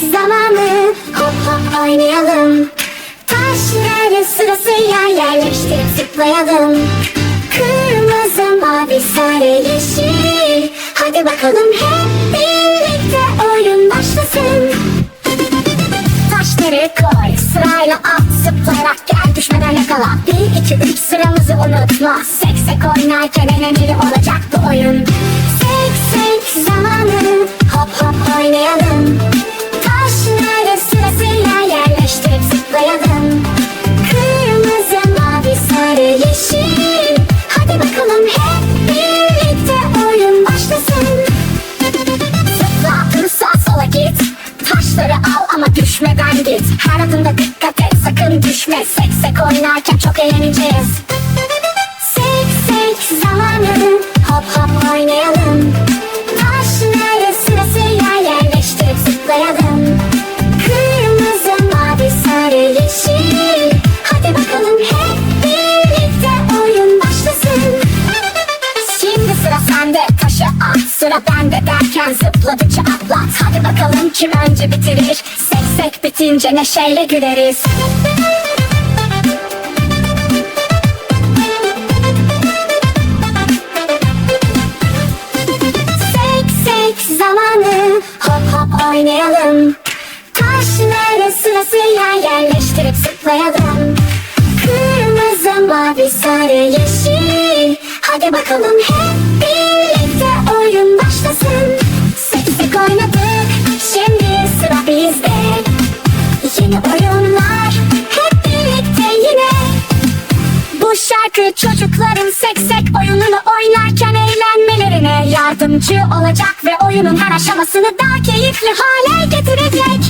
zamanı Hop hop oynayalım. Taşları sırasıyla yerleştirip zıplayalım. Kırmızı, mavi, sarı, yeşil. Hadi bakalım hep birlikte oyun başlasın. Taşları koy sırayla at Zıplayarak gel düşmeden yakala. Bir iki üç sıramızı unutma. Seksek oynarken eğlenceli olacak bu oyun düşmeden git. Her adımda dikkat et. Sakın düşme. Seksek oynarken çok eğleneceğiz. Seksek zamanı. Hop hop oynayalım taşı at. Sıra bende derken zıpladıkça atlat Hadi bakalım kim önce bitirir? Seksek bitince neşeyle güleriz. Seksek zamanı Hop hop oynayalım. Taşları sırasıyla yerleştirip zıplayalım. Kırmızı, mavi, sarı, yeşil. Hadi bakalım hep Yeni oyunlar, hep birlikte yine bu şarkı çocukların seksek oyununu oynarken eğlenmelerine yardımcı olacak ve oyunun her aşamasını daha keyifli hale getirecek.